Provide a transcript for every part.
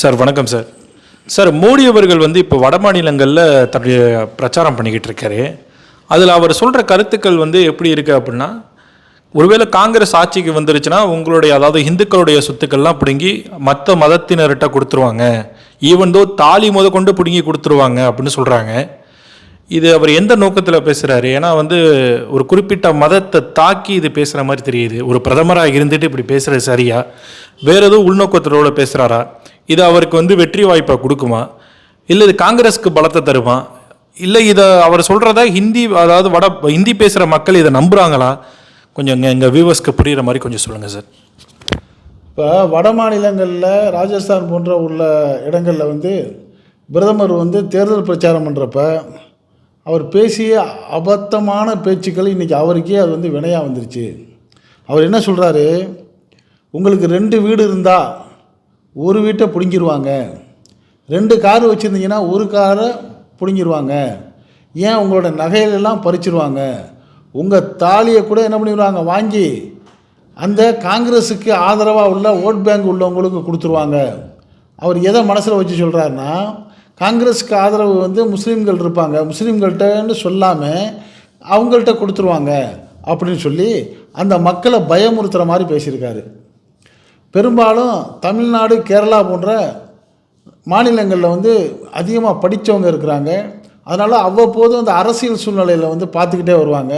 Sir வணக்கம் sir. Sir Modi அவர்கள் வந்து இப்போ வட மாநிலங்களில் தன்னுடைய பிரச்சாரம் பண்ணிக்கிட்டு இருக்காரு. அதில் அவர் சொல்கிற கருத்துக்கள் வந்து எப்படி இருக்குது அப்படின்னா ஒருவேளை காங்கிரஸ் ஆட்சிக்கு வந்துருச்சுன்னா உங்களுடைய அதாவது இந்துக்களுடைய சொத்துக்கள்லாம் பிடுங்கி மற்ற மதத்தினர்கிட்ட கொடுத்துருவாங்க. ஈவன் தோ தாலி முத கொண்டு பிடுங்கி கொடுத்துருவாங்க அப்படின்னு சொல்கிறாங்க இது அவர் எந்த நோக்கத்தில் பேசுகிறாரு ஏன்னா வந்து ஒரு குறிப்பிட்ட மதத்தை தாக்கி இது பேசுகிற மாதிரி தெரியுது. ஒரு பிரதமராக இருந்துட்டு இப்படி பேசுகிறது சரியா? வேறு எதுவும் உள்நோக்கத்தோட பேசுகிறாரா இது அவருக்கு வந்து வெற்றி வாய்ப்பை கொடுக்குமா? இல்லை இது காங்கிரஸ்க்கு பலத்தை தருமா? இல்லை இதை அவர் சொல்கிறத ஹிந்தி அதாவது வட ஹிந்தி பேசுகிற மக்கள் இதை நம்புகிறாங்களா கொஞ்சம் எங்கள் எங்கள் வியூவர்ஸ்க்கு புரிகிற மாதிரி கொஞ்சம் சொல்லுங்கள் சார் இப்போ வட மாநிலங்களில் ராஜஸ்தான் போன்ற உள்ள இடங்களில் வந்து பிரதமர் வந்து தேர்தல் பிரச்சாரம் பண்ணுறப்ப அவர் பேசிய அபத்தமான பேச்சுக்கள் இன்றைக்கி அவருக்கே அது வந்து வினையாக வந்துருச்சு. அவர் என்ன சொல்கிறாரு உங்களுக்கு ரெண்டு வீடு இருந்தால் ஒரு வீட்டை பிடுங்கிடுவாங்க ரெண்டு கார் வச்சுருந்தீங்கன்னா ஒரு காரை பிடுங்கிடுவாங்க ஏன்? உங்களோட நகைகளெல்லாம் பறிச்சிருவாங்க. உங்கள் தாலியை கூட என்ன பண்ணிடுவாங்க வாங்கி அந்த காங்கிரஸுக்கு ஆதரவாக உள்ள ஓட் பேங்க் உள்ளவங்களுக்கு கொடுத்துருவாங்க. அவர் எதை மனசில் வச்சு சொல்கிறாருன்னா காங்கிரஸுக்கு ஆதரவு வந்து முஸ்லீம்கள் இருப்பாங்க. முஸ்லீம்கள்ட்டன்னு சொல்லாமல் அவங்கள்ட்ட கொடுத்துருவாங்க. அப்படின்னு சொல்லி அந்த மக்களை பயமுறுத்துகிற மாதிரி பேசியிருக்காரு. பெரும்பாலும் தமிழ்நாடு கேரளா போன்ற மாநிலங்களில் வந்து அதிகமாக படித்தவங்க இருக்கிறாங்க. அதனால் அவ்வப்போது அந்த அரசியல் சூழ்நிலையில் வந்து பார்த்துக்கிட்டே வருவாங்க.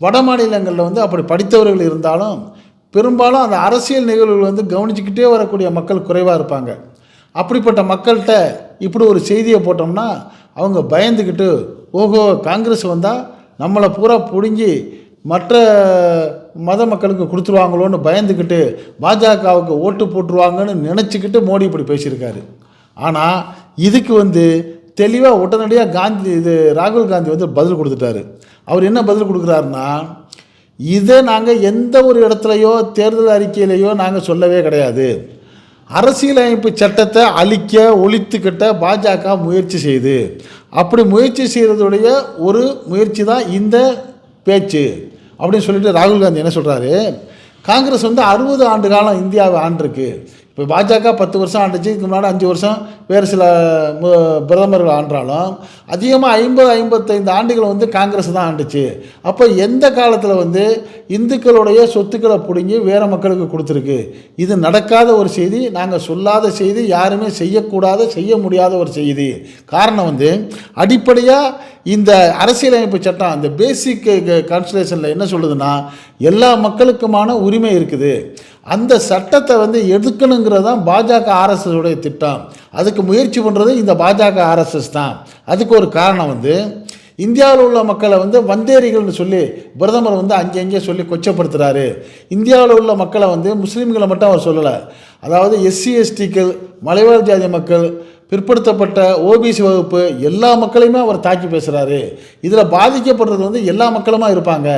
வட மாநிலங்களில் வந்து அப்படி படித்தவர்கள் இருந்தாலும் பெரும்பாலும் அந்த அரசியல் நிகழ்வுகள் வந்து கவனிச்சுக்கிட்டே வரக்கூடிய மக்கள் குறைவாக இருப்பாங்க. அப்படிப்பட்ட மக்கள்கிட்ட இப்படி ஒரு செய்தியை போட்டோம்னா அவங்க பயந்துக்கிட்டு ஓஹோ காங்கிரஸ் வந்தால் நம்மளை பூரா பிடுங்கி மற்ற மத மக்களுக்கு கொடுத்துருவாங்களோன்னு பயந்துக்கிட்டு பாஜகவுக்கு ஓட்டு போட்டுருவாங்கன்னு நினச்சிக்கிட்டு மோடி இப்படி பேசியிருக்காரு. ஆனால் இதுக்கு வந்து தெளிவாக உடனடியாக காந்தி இது ராகுல் காந்தி வந்து பதில் கொடுத்துட்டாரு. அவர் என்ன பதில் கொடுக்குறாருன்னா இதை நாங்கள் எந்த ஒரு இடத்துலையோ தேர்தல் அறிக்கையிலையோ நாங்கள் சொல்லவே கிடையாது. அரசியலமைப்பு சட்டத்தை அழிக்க ஒழித்துக்கிட்ட பாஜக முயற்சி செய்து அப்படி முயற்சி செய்கிறதுடைய ஒரு முயற்சி தான் இந்த பேச்சு. அப்படின்னு சொல்லிட்டு ராகுல் காந்தி என்ன சொல்கிறாரு காங்கிரஸ் வந்து அறுபது ஆண்டு காலம் இந்தியாவை ஆண்டிருக்கு. இப்போ பாஜக பத்து வருஷம் ஆண்டுச்சு இதுக்கு முன்னாடி அஞ்சு வருஷம் வேறு சில மு- பிரதமர்கள் ஆண்டாலும் அதிகமாக ஐம்பது ஐம்பத்தைந்து ஆண்டுகள் வந்து காங்கிரஸ் தான் ஆண்டுச்சு. அப்போ எந்த காலத்தில் வந்து இந்துக்களுடைய சொத்துக்களை பிடுங்கி வேறு மக்களுக்கு கொடுத்துருக்கு? இது நடக்காத ஒரு செய்தி நாங்கள் சொல்லாத செய்தி யாருமே செய்யக்கூடாத செய்ய முடியாத ஒரு செய்தி. காரணம் வந்து அடிப்படையாக இந்த அரசியலமைப்பு சட்டம் அந்த பேசிக் கான்ஸ்டியூஷனில் eh, என்ன சொல்லுதுன்னா எல்லா மக்களுக்குமான உரிமை இருக்குது. அந்த சட்டத்தை வந்து எடுக்கணுங்கிறது தான் பாஜக ஆர்எஸ்எஸோடைய திட்டம். அதுக்கு முயற்சி பண்ணுறது இந்த பாஜக ஆர்எஸ்எஸ் தான். அதுக்கு ஒரு காரணம் வந்து இந்தியாவில் உள்ள மக்களை வந்து வந்தேரிகள்னு சொல்லி பிரதமர் வந்து அங்கங்கே சொல்லி கொச்சப்படுத்துகிறாரு இந்தியாவில் உள்ள மக்களை வந்து முஸ்லீம்களை மட்டும் அவர் சொல்லலை. அதாவது எஸ்சி எஸ்டிக்கள் மலைவாழ் ஜாதி மக்கள் பிற்படுத்தப்பட்ட ஓபிசி வகுப்பு எல்லா மக்களையுமே அவர் தாக்கி பேசுகிறாரு இதில் பாதிக்கப்படுறது வந்து எல்லா மக்களுமா இருப்பாங்க.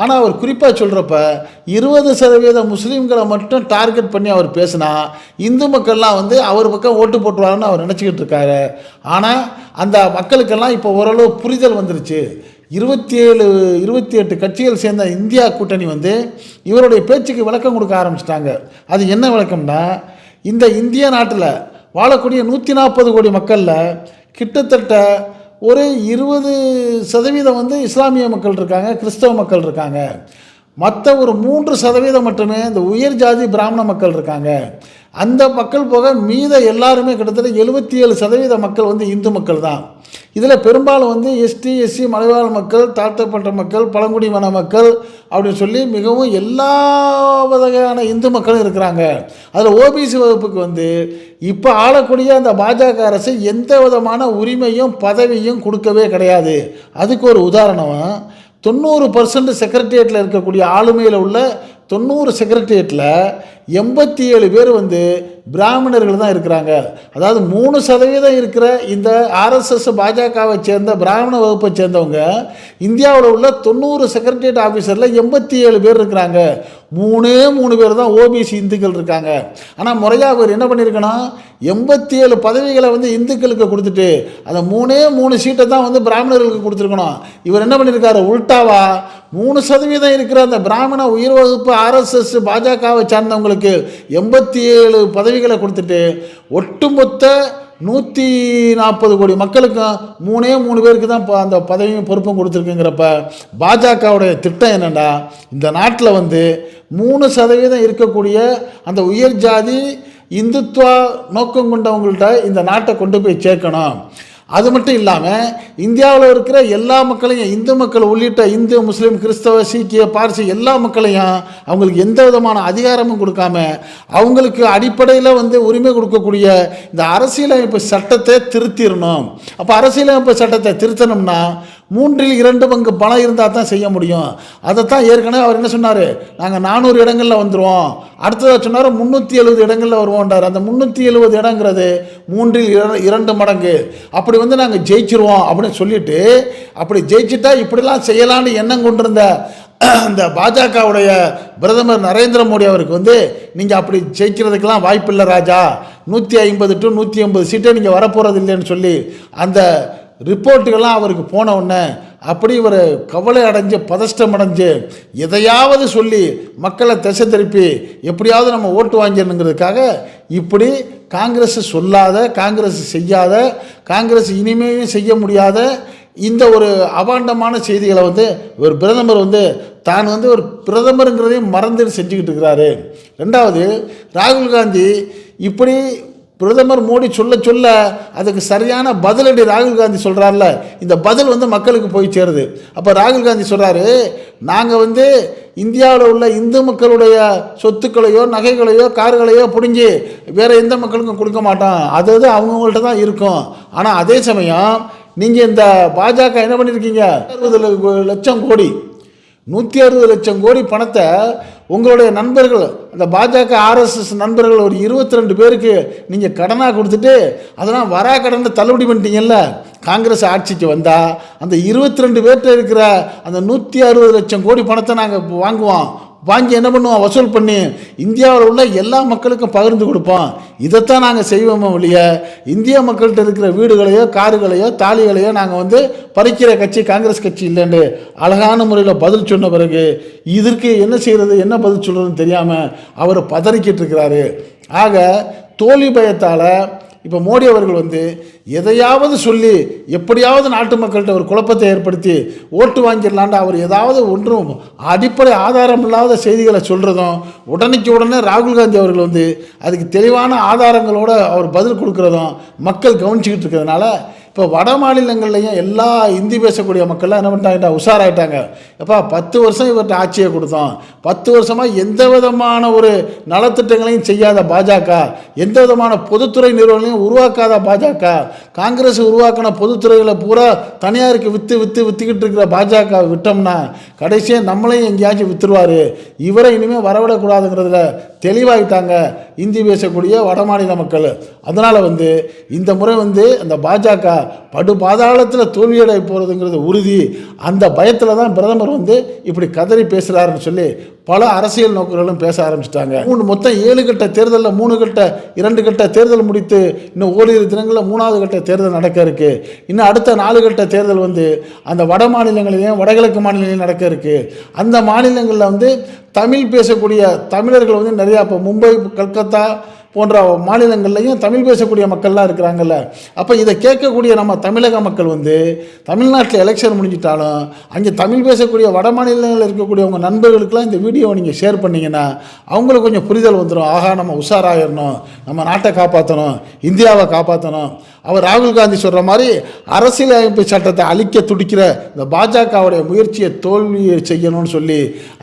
ஆனால் அவர் குறிப்பாக சொல்கிறப்ப இருபது சதவீத முஸ்லீம்களை மட்டும் டார்கெட் பண்ணி அவர் பேசினா இந்து மக்கள்லாம் வந்து அவர் பக்கம் ஓட்டு போட்டுருவாருன்னு அவர் நினச்சிக்கிட்டு இருக்காரு. ஆனால் அந்த மக்களுக்கெல்லாம் இப்போ ஓரளவு புரிதல் வந்துருச்சு. இருபத்தி ஏழு இருபத்தி எட்டு கட்சிகள் சேர்ந்த இந்தியா கூட்டணி வந்து இவருடைய பேச்சுக்கு விளக்கம் கொடுக்க ஆரம்பிச்சிட்டாங்க. அது என்ன விளக்கம்னா இந்த இந்திய நாட்டில் வாழக்கூடிய நூற்றி நாற்பது கோடி மக்களில் கிட்டத்தட்ட ஒரு இருபது சதவீதம் வந்து இஸ்லாமிய மக்கள் இருக்காங்க கிறிஸ்தவ மக்கள் இருக்காங்க. மற்ற ஒரு மூன்று சதவீதம் மட்டுமே இந்த உயர் ஜாதி பிராமண மக்கள் இருக்காங்க. அந்த மக்கள் போக மீத எல்லாருமே கிட்டத்தட்ட எழுபத்தி ஏழு சதவீத மக்கள் வந்து இந்து மக்கள் தான் இதில் பெரும்பாலும் வந்து எஸ்டி எஸ்சி மலைவாழ் மக்கள் தாழ்த்தப்பட்ட மக்கள் பழங்குடியின மக்கள் அப்படின்னு சொல்லி மிகவும் எல்லா வகையான இந்து மக்களும் இருக்கிறாங்க. அதில் ஓபிசி வகுப்புக்கு வந்து இப்போ ஆளக்கூடிய அந்த பாஜக அரசு எந்த விதமான உரிமையும் பதவியும் கொடுக்கவே கிடையாது. அதுக்கு ஒரு உதாரணம். தொண்ணூறு பர்சன்ட் செக்ரட்டேரியட்டில் இருக்கக்கூடிய ஆளுமையில் உள்ள தொண்ணூறு செக்ரட்டேரியட்டில் எண்பத்தி ஏழு பேர் வந்து பிராமணர்கள் தான் இருக்கிறாங்க. அதாவது மூணு சதவீதம் இருக்கிற இந்த ஆர்எஸ்எஸ் பாஜகவை சேர்ந்த பிராமண வகுப்பை சேர்ந்தவங்க இந்தியாவில் உள்ள தொண்ணூறு செக்ரட்டரியேட் ஆஃபீஸரில் எண்பத்தி ஏழு பேர் இருக்கிறாங்க. மூணே மூணு பேர் தான் ஓபிசி இந்துக்கள் இருக்காங்க. ஆனால் முறையாக அவர் என்ன பண்ணியிருக்கணும் எண்பத்தி ஏழு பதவிகளை வந்து இந்துக்களுக்கு கொடுத்துட்டு அந்த மூணே மூணு சீட்டை தான் வந்து பிராமணர்களுக்கு கொடுத்துருக்கணும். இவர் என்ன பண்ணியிருக்காரு உல்டாவா மூணு சதவீதம் இருக்கிற அந்த பிராமண உயிர் வகுப்பு ஆர்எஸ்எஸ் பாஜகவை சார்ந்தவங்களுக்கு எண்பத்தி ஏழு பதவிகளை கொடுத்துட்டு ஒட்டுமொத்த நூற்றி நாற்பது கோடி மக்களுக்கும் மூணே மூணு பேருக்கு தான் இப்போ அந்த பதவியும் பொறுப்பும் கொடுத்துருக்குங்கிறப்ப பாஜகவுடைய திட்டம் என்னென்னா இந்த நாட்டில் வந்து மூணு சதவீதம் இருக்கக்கூடிய அந்த உயர் ஜாதி இந்துத்துவ நோக்கம் கொண்டவங்கள்ட்ட இந்த நாட்டை கொண்டு போய் சேர்க்கணும். அது மட்டும் இல்லாமல் இந்தியாவில் இருக்கிற எல்லா மக்களையும் இந்து மக்கள் உள்ளிட்ட இந்து முஸ்லீம் கிறிஸ்தவ சீக்கிய பார்சி எல்லா மக்களையும் அவங்களுக்கு எந்த விதமான அதிகாரமும் கொடுக்காம அவங்களுக்கு அடிப்படையில் வந்து உரிமை கொடுக்கக்கூடிய இந்த அரசியலமைப்பு சட்டத்தை திருத்திடணும். அப்போ அரசியலமைப்பு சட்டத்தை திருத்தணும்னா மூன்றில் இரண்டு பங்கு பணம் இருந்தால் தான் செய்ய முடியும். அதைத்தான் ஏற்கனவே அவர் என்ன சொன்னார்? நாங்கள் நானூறு இடங்களில் வந்துடுவோம் அடுத்ததாக சொன்னார் முந்நூற்றி எழுபது இடங்களில் வருவோன்றார் அந்த முந்நூற்றி எழுபது இடங்கிறது மூன்றில் இரண்டு மடங்கு. அப்படி வந்து நாங்கள் ஜெயிச்சிருவோம் அப்படின்னு சொல்லிட்டு அப்படி ஜெயிச்சுட்டா இப்படிலாம் செய்யலான்னு எண்ணம் கொண்டிருந்த இந்த பாஜகவுடைய பிரதமர் நரேந்திர மோடி அவருக்கு வந்து நீங்கள் அப்படி ஜெயிக்கிறதுக்கெல்லாம் வாய்ப்பில்லை ராஜா. நூற்றி ஐம்பது டு நூற்றி ஐம்பது சீட்டே நீங்கள் வரப்போகிறது இல்லைன்னு சொல்லி அந்த ரிப்போர்ட்டுகள்லாம் அவருக்கு போன உடனே அப்படி இவர் கவலை அடைஞ்சு பதஷ்டம் அடைஞ்சு எதையாவது சொல்லி மக்களை திசை திருப்பி எப்படியாவது நம்ம ஓட்டு வாங்கிடணுங்கிறதுக்காக இப்படி காங்கிரஸ் சொல்லாத காங்கிரஸ் செய்யாத காங்கிரஸ் இனிமேலும் செய்ய முடியாத இந்த ஒரு அபாண்டமான செய்திகளை வந்து ஒரு பிரதமர் வந்து தான் வந்து ஒரு பிரதமருங்கிறதையும் மறந்துட்டு செஞ்சுக்கிட்டு இருக்கிறாரு. ரெண்டாவது ராகுல் காந்தி இப்படி பிரதமர் மோடி சொல்ல சொல்ல அதுக்கு சரியான பதிலடி ராகுல் காந்தி சொல்கிறார்ல இந்த பதில் வந்து மக்களுக்கு போய் சேருது. அப்போ ராகுல் காந்தி சொல்கிறாரு நாங்கள் வந்து இந்தியாவில் உள்ள இந்து மக்களுடைய சொத்துக்களையோ நகைகளையோ கார்களையோ பிடுங்கி வேறு எந்த மக்களுக்கும் கொடுக்க மாட்டோம். அது அது அவங்கவுங்கள்ட்ட தான் இருக்கும். ஆனால் அதே சமயம் நீங்கள் இந்த பாஜக என்ன பண்ணியிருக்கீங்க அறுபது லட்சம் கோடி நூற்றி அறுபது லட்சம் கோடி பணத்தை உங்களுடைய நண்பர்கள் அந்த பாஜக ஆர்எஸ்எஸ் நண்பர்கள் ஒரு இருபத்தி ரெண்டு பேருக்கு நீங்கள் கடனாக கொடுத்துட்டு அதெல்லாம் வரா கடனை தள்ளுபடி பண்ணிட்டீங்கல்ல? காங்கிரஸ் ஆட்சிக்கு வந்தால் அந்த இருபத்தி ரெண்டு பேர்கிட்ட இருக்கிற அந்த நூற்றி அறுபது லட்சம் கோடி பணத்தை நாங்கள் வாங்குவோம். வாங்கி என்ன பண்ணுவோம்? வசூல் பண்ணி இந்தியாவில் உள்ள எல்லா மக்களுக்கும் பகிர்ந்து கொடுப்போம். இதைத்தான் நாங்கள் செய்வோமே ஒழிய இந்திய மக்கள்கிட்ட இருக்கிற வீடுகளையோ காருகளையோ தாலிகளையோ நாங்கள் வந்து பறிக்கிற கட்சி காங்கிரஸ் கட்சி இல்லைன்னு அழகான முறையில் பதில் சொன்ன பிறகு இதற்கு என்ன செய்கிறது என்ன பதில் சொல்கிறதுன்னு தெரியாமல் அவர் பதறிக்கிட்டு இருக்கிறாரு. ஆக தோல்வி பயத்தால் இப்போ மோடி அவர்கள் வந்து எதையாவது சொல்லி எப்படியாவது நாட்டு மக்கள்கிட்ட ஒரு குழப்பத்தை ஏற்படுத்தி ஓட்டு வாங்கிடலான்ட்டு அவர் ஏதாவது ஒன்றும் அடிப்படை ஆதாரம் இல்லாத செய்திகளை சொல்கிறதும் உடனேக்கு உடனே ராகுல் காந்தி அவர்கள் வந்து அதுக்கு தெளிவான ஆதாரங்களோட அவர் பதில் கொடுக்குறதும் மக்கள் கவனிச்சுக்கிட்டு இருக்கிறதுனால இப்போ வட மாநிலங்கள்லையும் எல்லா இந்தி பேசக்கூடிய மக்கள்லாம் என்ன பண்ணிட்டாங்க உஷாராயிட்டாங்க. எப்பா பத்து வருஷம் இவர்கிட்ட ஆட்சியை கொடுத்தோம். பத்து வருஷமாக எந்த விதமான ஒரு நலத்திட்டங்களையும் செய்யாத பாஜக. எந்த விதமான பொதுத்துறை நிறுவனங்களையும் உருவாக்காத பாஜக. காங்கிரஸ் உருவாக்கின பொதுத்துறைகளை பூரா தனியாருக்கு விற்று விற்று விற்றுக்கிட்டு இருக்கிற பாஜக விட்டோம்னா கடைசியாக நம்மளையும் எங்கேயாச்சும் விற்றுருவார் இவரை இனிமேல் வரவிடக்கூடாதுங்கிறதுல தெளிவாகிட்டாங்க. இந்தி பேசக்கூடிய வடமாநில மக்கள். அதனால் வந்து இந்த முறை வந்து அந்த பாஜக படு பாதாளத்தில் தோல்வியடை போகிறதுங்கிறது உறுதி. அந்த பயத்தில் தான் பிரதமர் வந்து இப்படி கதறி பேசுகிறாருன்னு சொல்லி பல அரசியல் நோக்கர்களும் பேச ஆரம்பிச்சிட்டாங்க. மூணு மொத்தம் ஏழு கட்ட தேர்தலில் மூணு கட்ட இரண்டு கட்ட தேர்தல் முடித்து இன்னும் ஓரிரு தினங்களில் மூணாவது கட்ட தேர்தல் நடக்க இருக்கு. இன்னும் அடுத்த நாலு கட்ட தேர்தல் வந்து அந்த வட மாநிலங்களிலையும் வடகிழக்கு மாநிலங்களிலும் நடக்க இருக்கு. அந்த மாநிலங்களில் வந்து தமிழ் பேசக்கூடிய தமிழர்கள் வந்து நிறையா இப்போ மும்பை கல்கத்தா போன்ற மாநிலங்கள்லையும் தமிழ் பேசக்கூடிய மக்கள்லாம் இருக்கிறாங்கல்ல. அப்போ இதை கேட்கக்கூடிய நம்ம தமிழக மக்கள் வந்து தமிழ்நாட்டில் எலெக்ஷன் முடிஞ்சிட்டாலும் அங்கே தமிழ் பேசக்கூடிய வட மாநிலங்களில் இருக்கக்கூடிய உங்கள் நண்பர்களுக்கெல்லாம் இந்த வீடியோவை நீங்கள் ஷேர் பண்ணிங்கன்னா அவங்களுக்கு கொஞ்சம் புரிதல் வந்துடும் ஆகா நம்ம உஷாராயிடணும் நம்ம நாட்டை காப்பாற்றணும் இந்தியாவை காப்பாற்றணும் அவர் ராகுல் காந்தி சொல்கிற மாதிரி அரசியலமைப்பு சட்டத்தை அழிக்க துடிக்கிற இந்த பாஜகவுடைய முயற்சியை தோல்வியை செய்யணும்னு சொல்லி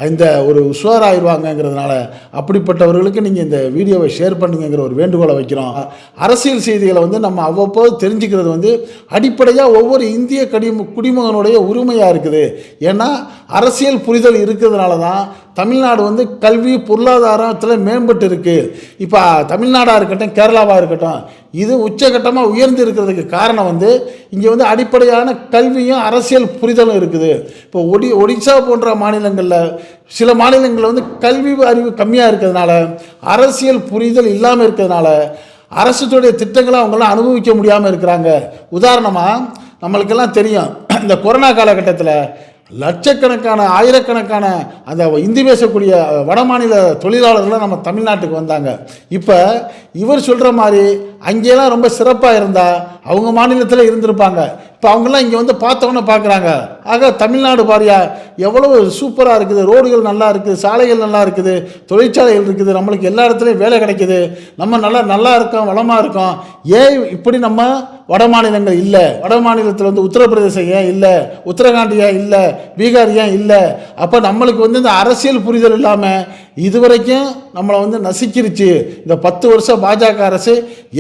இந்த ஒரு உஷாராயிருவாங்கங்கிறதுனால அப்படிப்பட்டவர்களுக்கு நீங்கள் இந்த வீடியோவை ஷேர் பண்ணுங்கிற ஒரு வேண்டுகோளை வைக்கிறோம். அரசியல் செய்திகளை வந்து நம்ம அவ்வப்போது தெரிஞ்சுக்கிறது வந்து அடிப்படையாக ஒவ்வொரு இந்திய கடி குடிமகனுடைய உரிமையாக இருக்குது. ஏன்னா அரசியல் புரிதல் இருக்கிறதுனால தான் தமிழ்நாடு வந்து கல்வி பொருளாதாரத்தில் மேம்பட்டு இருக்குது இப்போ தமிழ்நாடாக இருக்கட்டும் கேரளாவாக இருக்கட்டும் இது உச்சகட்டமாக உயர்ந்து இருக்கிறதுக்கு காரணம் வந்து இங்கே வந்து அடிப்படையான கல்வியும் அரசியல் புரிதலும் இருக்குது. இப்போ ஒடி ஒடிசா போன்ற மாநிலங்களில் சில மாநிலங்களில் வந்து கல்வி அறிவு கம்மியாக இருக்கிறதுனால அரசியல் புரிதல் இல்லாமல் இருக்கிறதுனால அரசுடைய திட்டங்களை அவங்களாம் அனுபவிக்க முடியாமல் இருக்கிறாங்க. உதாரணமாக நம்மளுக்கெல்லாம் தெரியும் இந்த கொரோனா காலகட்டத்தில் லட்சக்கணக்கான ஆயிரக்கணக்கான அந்த இந்தி பேசக்கூடிய வடமாநில தொழிலாளர்கள்லாம் நம்ம தமிழ்நாட்டுக்கு வந்தாங்க. இப்போ இவர் சொல்கிற மாதிரி அங்கேயெல்லாம் ரொம்ப சிறப்பாக இருந்தால் அவங்க மாநிலத்தில் இருந்திருப்பாங்க. இப்போ அவங்கெல்லாம் இங்கே வந்து பார்த்தவொன்னே பார்க்குறாங்க. ஆக தமிழ்நாடு பாரியா எவ்வளவு சூப்பராக இருக்குது. ரோடுகள் நல்லா இருக்குது. சாலைகள் நல்லா இருக்குது. தொழிற்சாலைகள் இருக்குது. நம்மளுக்கு எல்லா இடத்துலையும் வேலை கிடைக்குது. நம்ம நல்லா நல்லா இருக்கோம் வளமாக இருக்கோம். ஏன் இப்படி நம்ம வட மாநிலங்கள் இல்லை? வட மாநிலத்தில் வந்து உத்தரப்பிரதேசம் ஏன் இல்லை? உத்தரகாண்ட் ஏன் இல்லை? பீகார் ஏன் இல்லை? அப்போ நம்மளுக்கு வந்து இந்த அரசியல் புரிதல் இல்லாமல் இதுவரைக்கும் நம்மளை வந்து நசிக்கிருச்சு. இந்த பத்து வருஷம் பாஜக அரசு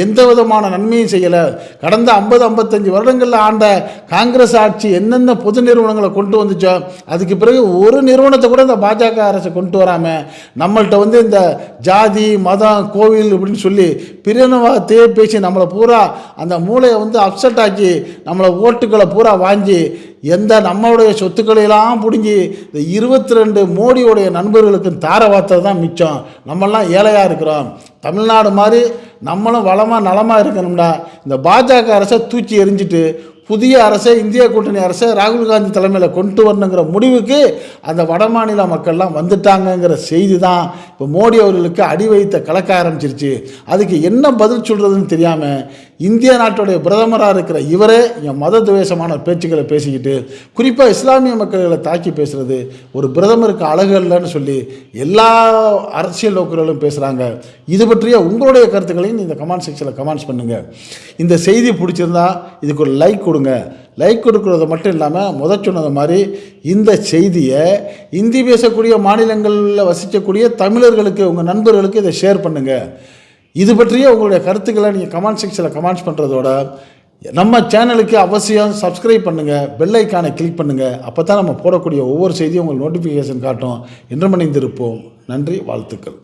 எந்த விதமான நன்மையும் செய்யலை. கடந்த ஐம்பது ஐம்பத்தஞ்சு வருடங்களில் ஆண்ட காங்கிரஸ் ஆட்சி என்னென்ன பொது நிறுவனங்களை கொண்டு வந்துச்சோ அதுக்கு பிறகு ஒரு நிறுவனத்தை கூட இந்த பாஜக அரசு கொண்டு வராமல் நம்மள்கிட்ட வந்து இந்த ஜாதி மதம் கோவில் அப்படின்னு சொல்லி பிரிவினவாதத்தையே பேசி நம்மளை பூரா அந்த மூளையை வந்து அப்செட் ஆக்கி நம்மளை ஓட்டுக்களை பூரா வாங்கி எந்த நம்மளுடைய சொத்துக்களையெல்லாம் பிடிஞ்சி இந்த இருபத்தி ரெண்டு மோடியோடைய நண்பர்களுக்கும் தார வார்த்தை தான் மிச்சம். நம்மெல்லாம் ஏழையாக இருக்கிறோம். தமிழ்நாடு மாதிரி நம்மளும் வளமாக நலமாக இருக்கணும்னா இந்த பாஜக அரசை தூக்கி எரிஞ்சிட்டு புதிய அரசை இந்திய கூட்டணி அரசை ராகுல் காந்தி தலைமையில் கொண்டு வரணுங்கிற முடிவுக்கு அந்த வடமாநில மக்கள்லாம் வந்துட்டாங்கங்கிற செய்தி தான் இப்போ மோடி அவர்களுக்கு அடி வைத்த கலக்க ஆரம்பிச்சிருச்சு. அதுக்கு என்ன பதில் சொல்கிறதுன்னு தெரியாமல் இந்திய நாட்டுடைய பிரதமராக இருக்கிற இவரே என் மத துவேஷமான பேச்சுக்களை பேசிக்கிட்டு குறிப்பாக இஸ்லாமிய மக்களை தாக்கி பேசுகிறது ஒரு பிரதமருக்கு அழகு இல்லைன்னு சொல்லி எல்லா அரசியல் நோக்கர்களும் பேசுகிறாங்க இது பற்றிய உங்களுடைய கருத்துக்களையும் இந்த கமெண்ட் செக்ஷனில் கமெண்ட்ஸ் பண்ணுங்கள் இந்த செய்தி பிடிச்சிருந்தா இதுக்கு ஒரு லைக் கொடுங்க. லைக் கொடுக்குறது மட்டும் இல்லாமல் முத சொன்னது மாதிரி இந்த செய்தியை இந்தி பேசக்கூடிய மாநிலங்களில் வசிக்கக்கூடிய தமிழர்களுக்கு உங்கள் நண்பர்களுக்கு இதை ஷேர் பண்ணுங்கள் இது பற்றிய உங்களுடைய கருத்துக்களை நீங்கள் கமெண்ட் செக்ஷனில் கமெண்ட்ஸ் பண்ணுறதோட நம்ம சேனலுக்கு அவசியம் சப்ஸ்கிரைப் பண்ணுங்கள் பெல் ஐக்கானை கிளிக் பண்ணுங்கள் அப்போ தான் நம்ம போடக்கூடிய ஒவ்வொரு செய்தியும் உங்களுக்கு நோட்டிஃபிகேஷன் காட்டும். என்று மணிந்திருப்போம் நன்றி வாழ்த்துக்கள்.